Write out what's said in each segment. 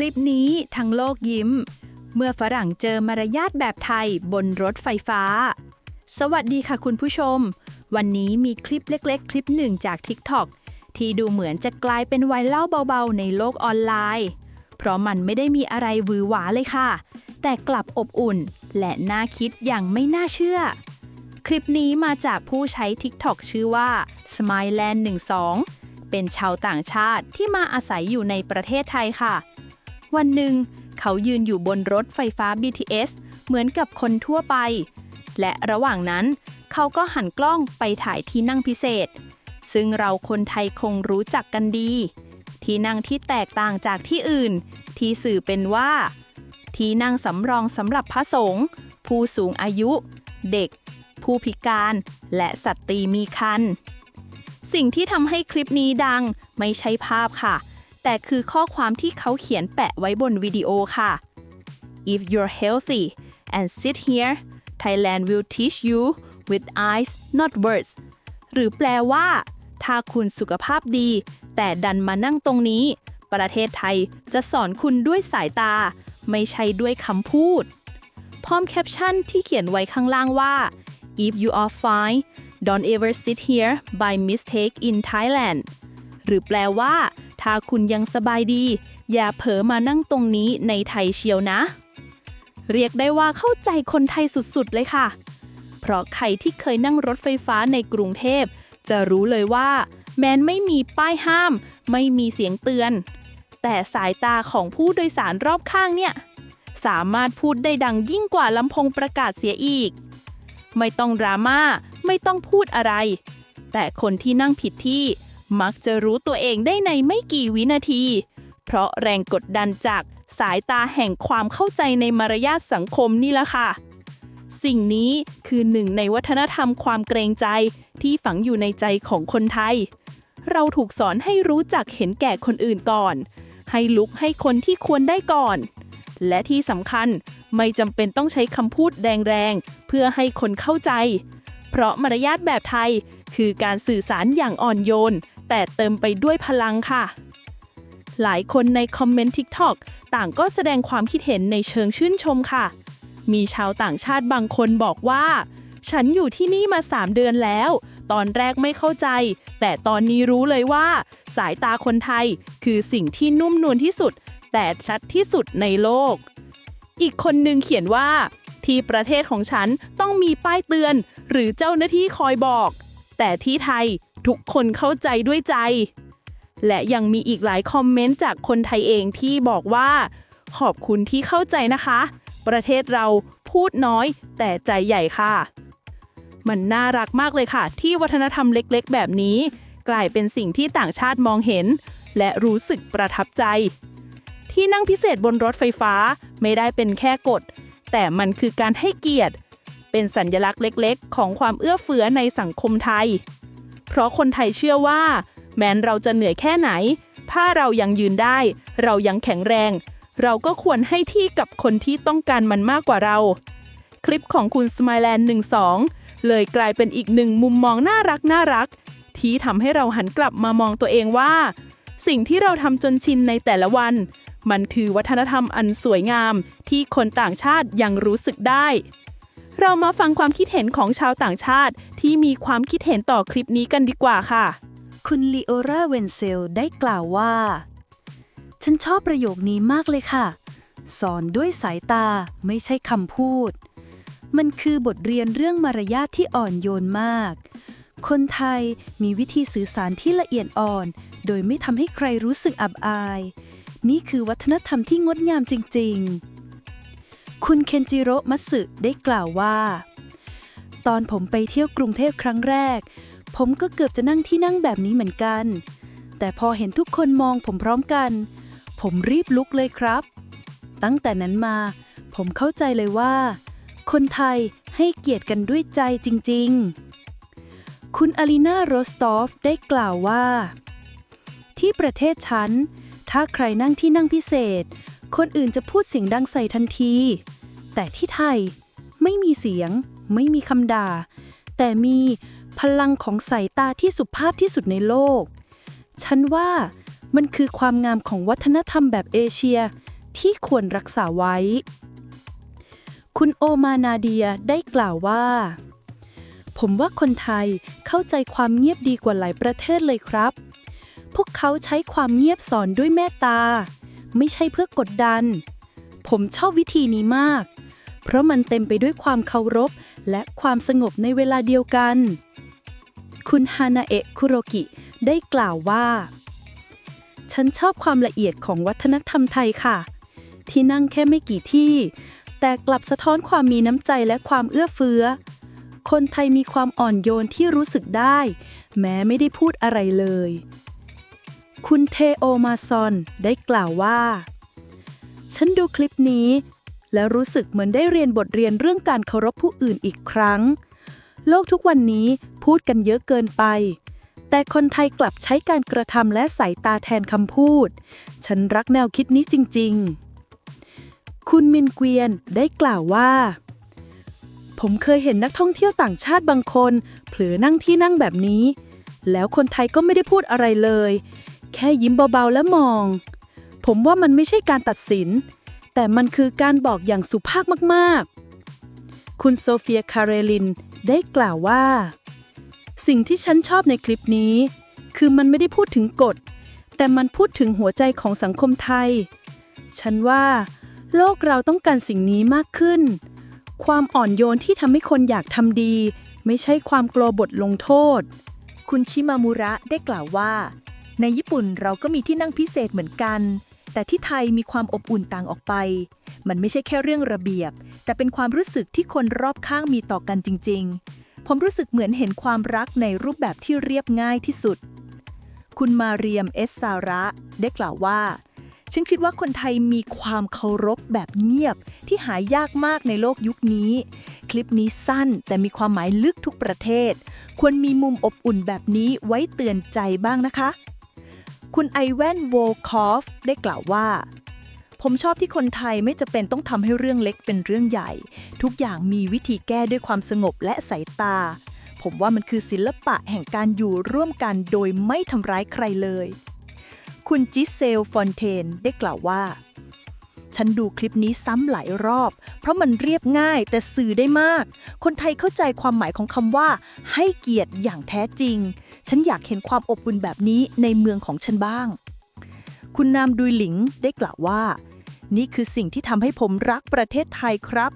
คลิปนี้ทั้งโลกยิ้ม เมื่อฝรั่งเจอมารยาทแบบไทยบนรถไฟฟ้า สวัสดีค่ะคุณผู้ชม วันนี้มีคลิปเล็ก ๆ คลิปหนึ่งจาก TikTok ที่ดูเหมือนจะกลายเป็นไวรัลเบาๆ ในโลกออนไลน์ เพราะมันไม่ได้มีอะไรวือหวาเลยค่ะ แต่กลับอบอุ่น และน่าคิดอย่างไม่น่าเชื่อ คลิปนี้มาจากผู้ใช้ TikTok ชื่อว่า Smileland 12เป็นชาวต่างชาติที่มาอาศัยอยู่ในประเทศไทยค่ะ วันหนึ่ง เขายืนอยู่บนรถไฟฟ้า BTS เหมือนกับคนทั่วไป และระหว่างนั้น เขาก็หันกล้องไปถ่ายที่นั่งพิเศษ ซึ่งเราคนไทยคงรู้จักกันดี ที่นั่งที่แตกต่างจากที่อื่น ที่สื่อเป็นว่า ที่นั่งสำรองสำหรับพระสงฆ์ผู้สูงอายุ เด็ก ผู้พิการ และสตรีมีครรภ์สิ่งที่ทำให้คลิปนี้ดังไม่ใช่ภาพค่ะ แต่คือข้อความที่เขาเขียนแปะไว้บนวิดีโอค่ะ If you're healthy and sit here Thailand will teach you with eyes not words หรือแปลว่า ถ้าคุณสุขภาพดี แต่ดันมานั่งตรงนี้ ประเทศไทยจะสอนคุณด้วยสายตา ไม่ใช่ด้วยคำพูด พร้อมแคปชั่นที่เขียนไว้ข้างล่างว่า if you are fine don't ever sit here by mistake in Thailand หรือแปลว่า ถ้าคุณยังสบายดี อย่าเผลอมานั่งตรงนี้ในไทยเชียวนะ เรียกได้ว่าเข้าใจคนไทยสุดๆเลยค่ะ เพราะใครที่เคยนั่งรถไฟฟ้าในกรุงเทพ จะรู้เลยว่า แม้นไม่มีป้ายห้าม ไม่มีเสียงเตือน แต่สายตาของผู้โดยสารรอบข้างเนี่ย สามารถพูดได้ดังยิ่งกว่าลำโพงประกาศเสียอีก ไม่ต้องดราม่าไม่ต้องพูดอะไร แต่คนที่นั่งผิดที่ มักจะรู้ตัวเองได้ในไม่กี่วินาที เพราะแรงกดดันจากสายตาแห่งความเข้าใจในมารยาทสังคมนี่ละค่ะ สิ่งนี้คือหนึ่งในวัฒนธรรมความเกรงใจที่ฝังอยู่ในใจของคนไทย เราถูกสอนให้รู้จักเห็นแก่คนอื่นก่อน ให้ลุกให้คนที่ควรได้ก่อน และที่สำคัญไม่จำเป็นต้องใช้คำพูดแรงๆ เพื่อให้คนเข้าใจ เพราะมารยาทแบบไทยคือการสื่อสารอย่างอ่อนโยน แต่เติมไปด้วยพลังค่ะ หลายคนในคอมเมนต์ TikTok ต่างก็แสดงความคิดเห็นในเชิงชื่นชมค่ะ มีชาวต่างชาติบางคนบอกว่า ฉันอยู่ที่นี่มา 3 เดือนแล้ว ตอนแรกไม่เข้าใจ แต่ตอนนี้รู้เลยว่า สายตาคนไทยคือสิ่งที่นุ่มนวลที่สุด แต่ชัดที่สุดในโลก อีกคนหนึ่งเขียนว่า ที่ประเทศของฉันต้องมีป้ายเตือน หรือเจ้าหน้าที่คอยบอก แต่ที่ไทยทุกคนเข้าใจด้วยใจ และยังมีอีกหลายคอมเมนต์จากคนไทยเองที่บอกว่า ขอบคุณที่เข้าใจนะคะ ประเทศเราพูดน้อย แต่ใจใหญ่ค่ะ มันน่ารักมากเลยค่ะ ที่วัฒนธรรมเล็กๆ แบบนี้ กลายเป็นสิ่งที่ต่างชาติมองเห็น และรู้สึกประทับใจ ที่นั่งพิเศษบนรถไฟฟ้าไม่ได้เป็นแค่กฎแต่มันคือการให้เกียรติ เป็นสัญลักษณ์เล็กๆ ของความเอื้อเฟื้อในสังคมไทย เพราะคนไทยเชื่อว่า แม้นเราจะเหนื่อยแค่ไหน ถ้าเรายังยืนได้ เรายังแข็งแรง เราก็ควรให้ที่กับคนที่ต้องการมันมากกว่าเรา คลิปของคุณ Smileland 12 เลยกลายเป็นอีกหนึ่งมุมมองน่ารักน่ารัก ที่ทำให้เราหันกลับมามองตัวเองว่า สิ่งที่เราทำจนชินในแต่ละวันมันคือวัฒนธรรมอันสวยงามที่คนต่างชาติยังรู้สึกได้ เรามาฟังความคิดเห็นของชาวต่างชาติ ที่มีความคิดเห็นต่อคลิปนี้กันดีกว่าค่ะ คุณลีโอราเวนเซลได้กล่าวว่า ฉันชอบประโยคนี้มากเลยค่ะ สอนด้วยสายตาไม่ใช่คำพูด มันคือบทเรียนเรื่องมารยาทที่อ่อนโยนมาก คนไทยมีวิธีสื่อสารที่ละเอียดอ่อน โดยไม่ทำให้ใครรู้สึกอับอาย นี่คือวัฒนธรรมที่งดงามจริง ๆ คุณเคนจิโร่มัสึได้กล่าวว่า ตอนผมไปเที่ยวกรุงเทพครั้งแรก ผมก็เกือบจะนั่งที่นั่งแบบนี้เหมือนกัน แต่พอเห็นทุกคนมองผมพร้อมกัน ผมรีบลุกเลยครับ ตั้งแต่นั้นมา ผมเข้าใจเลยว่า คนไทยให้เกียรติกันด้วยใจจริง ๆ คุณอลินาโรสตอฟได้กล่าวว่า ที่ประเทศฉัน ถ้าใครนั่งที่นั่งพิเศษ คนอื่นจะพูดเสียงดังใส่ทันที แต่ที่ไทยไม่มีเสียง ไม่มีคำด่า แต่มีพลังของสายตาที่สุภาพที่สุดในโลก ฉันว่ามันคือความงามของวัฒนธรรมแบบเอเชียที่ควรรักษาไว้ คุณโอมานาเดียได้กล่าวว่า ผมว่าคนไทยเข้าใจความเงียบดีกว่าหลายประเทศเลยครับ พวกเขาใช้ความเงียบสอนด้วยเมตตา ไม่ใช่เพื่อกดดัน ผมชอบวิธีนี้มาก เพราะมันเต็มไปด้วยความเคารพ และความสงบในเวลาเดียวกัน คุณฮานาเอะคุโรกิ ได้กล่าวว่า ฉันชอบความละเอียดของวัฒนธรรมไทยค่ะ ที่นั่งแค่ไม่กี่ที่ แต่กลับสะท้อนความมีน้ำใจและความเอื้อเฟื้อ คนไทยมีความอ่อนโยนที่รู้สึกได้ แม้ไม่ได้พูดอะไรเลย คุณเทโอมาซอนได้กล่าวว่า ฉันดูคลิปนี้ และรู้สึกเหมือนได้เรียนบทเรียนเรื่องการเคารพผู้อื่นอีกครั้ง โลกทุกวันนี้พูดกันเยอะเกินไป แต่คนไทยกลับใช้การกระทำและสายตาแทนคำพูด ฉันรักแนวคิดนี้จริง ๆ คุณมินเกวียนได้กล่าวว่าผมเคยเห็นนักท่องเที่ยวต่างชาติบางคน เผลอนั่งที่นั่งแบบนี้ แล้วคนไทยก็ไม่ได้พูดอะไรเลย แค่ยิ้มเบาๆและมอง ผมว่ามันไม่ใช่การตัดสิน แต่มันคือการบอกอย่างสุภาพมากๆ คุณโซเฟียคาเรลินได้กล่าวว่า สิ่งที่ฉันชอบในคลิปนี้ คือมันไม่ได้พูดถึงกฎ แต่มันพูดถึงหัวใจของสังคมไทย ฉันว่า โลกเราต้องการสิ่งนี้มากขึ้น ความอ่อนโยนที่ทำให้คนอยากทำดี ไม่ใช่ความกลัวบทลงโทษ คุณชิมามุระได้กล่าวว่า ในญี่ปุ่นเราก็มีที่นั่งพิเศษเหมือนกัน แต่ที่ไทยมีความอบอุ่นต่างออกไป มันไม่ใช่แค่เรื่องระเบียบ แต่เป็นความรู้สึกที่คนรอบข้างมีต่อกันจริง ๆ ผมรู้สึกเหมือนเห็นความรักในรูปแบบที่เรียบง่ายที่สุด คุณมาเรียมเอสซาระได้กล่าวว่าฉันคิดว่าคนไทยมีความเคารพแบบเงียบที่หายากมากในโลกยุคนี้ คลิปนี้สั้นแต่มีความหมายลึกทุกประเทศ ควรมีมุมอบอุ่นแบบนี้ไว้เตือนใจบ้างนะคะ คุณไอแวนโวคอฟได้กล่าวว่า ผมชอบที่คนไทยไม่จะเป็นต้องทำให้เรื่องเล็กเป็นเรื่องใหญ่ ทุกอย่างมีวิธีแก้ด้วยความสงบและสายตา ผมว่ามันคือศิลปะแห่งการอยู่ร่วมกันโดยไม่ทำร้ายใครเลย คุณจิเซลฟอนเทนได้กล่าวว่า ฉันดูคลิปนี้ซ้ำหลายรอบ เพราะมันเรียบง่ายแต่สื่อได้มาก คนไทยเข้าใจความหมายของคำว่า ให้เกียรติอย่างแท้จริง ฉันอยากเห็นความอบอุ่นแบบนี้ในเมืองของฉันบ้าง คุณนามดุยหลิงได้กล่าวว่า นี่คือสิ่งที่ทำให้ผมรักประเทศไทยครับ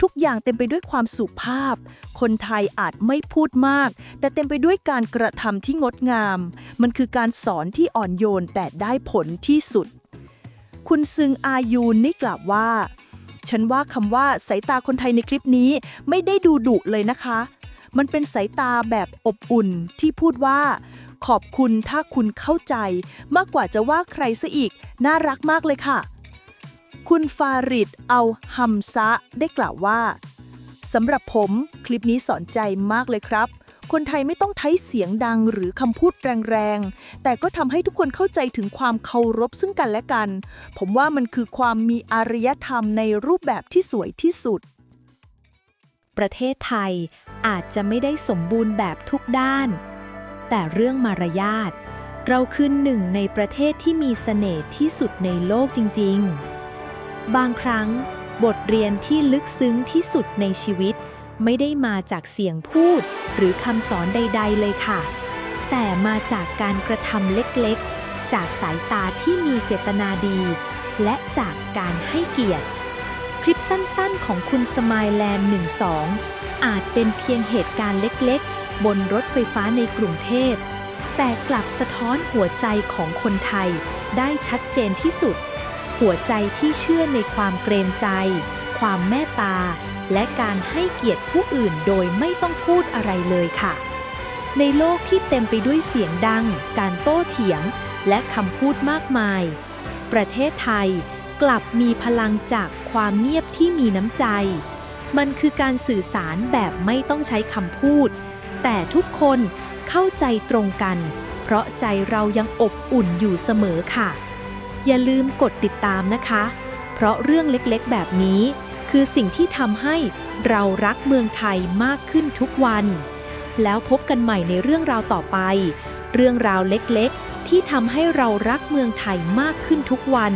ทุกอย่างเต็มไปด้วยความสุภาพ คนไทยอาจไม่พูดมาก แต่เต็มไปด้วยการกระทำที่งดงาม มันคือการสอนที่อ่อนโยนแต่ได้ผลที่สุด คุณซึงอายูนนี่กล่าวว่าฉันว่าคำว่าสายตาคนไทยในคลิปนี้ไม่ได้ดูดุเลยนะคะ มันเป็นสายตาแบบอบอุ่นที่พูดว่า ขอบคุณถ้าคุณเข้าใจ มากกว่าจะว่าใครซะอีก น่ารักมากเลยค่ะ คุณฟาริดเอาฮัมซะได้กล่าวว่าสำหรับผมคลิปนี้สอนใจมากเลยครับ คนไทยไม่ต้องใช้เสียงดังหรือคำพูดแรงๆ แต่ก็ทำให้ทุกคนเข้าใจถึงความเคารพซึ่งกันและกัน ผมว่ามันคือความมีอารยธรรมในรูปแบบที่สวยที่สุด ประเทศไทยอาจจะไม่ได้สมบูรณ์แบบทุกด้าน แต่เรื่องมารยาท เราคือหนึ่งในประเทศที่มีเสน่ห์ที่สุดในโลกจริง ๆ บางครั้ง บทเรียนที่ลึกซึ้งที่สุดในชีวิต ไม่ได้มาจากเสียงพูดหรือคำสอนใด ๆ เลยค่ะ แต่มาจากการกระทำเล็กๆ จากสายตาที่มีเจตนาดี และจากการให้เกียรติ คลิปสั้นๆ ของคุณสมายแลนด์12 อาจเป็นเพียงเหตุการณ์เล็กๆ บนรถไฟฟ้าในกรุงเทพ แต่กลับสะท้อนหัวใจของคนไทยได้ชัดเจนที่สุด หัวใจที่เชื่อในความเกรงใจ ความเมตตา และการให้เกียรติผู้อื่นโดยไม่ต้องพูดอะไรเลยค่ะ ในโลกที่เต็มไปด้วยเสียงดัง การโต้เถียง และคำพูดมากมาย ประเทศไทย กลับมีพลังจากความเงียบที่มีน้ำใจ มันคือการสื่อสารแบบไม่ต้องใช้คำพูด แต่ทุกคนเข้าใจตรงกัน เพราะใจเรายังอบอุ่นอยู่เสมอค่ะ อย่าลืมกดติดตามนะคะ เพราะเรื่องเล็กๆ แบบนี้ คือสิ่งที่ทำให้เรารักเมืองไทยมากขึ้นทุกวัน แล้วพบกันใหม่ในเรื่องราวต่อไป เรื่องราวเล็กๆ ที่ทำให้เรารักเมืองไทยมากขึ้นทุกวัน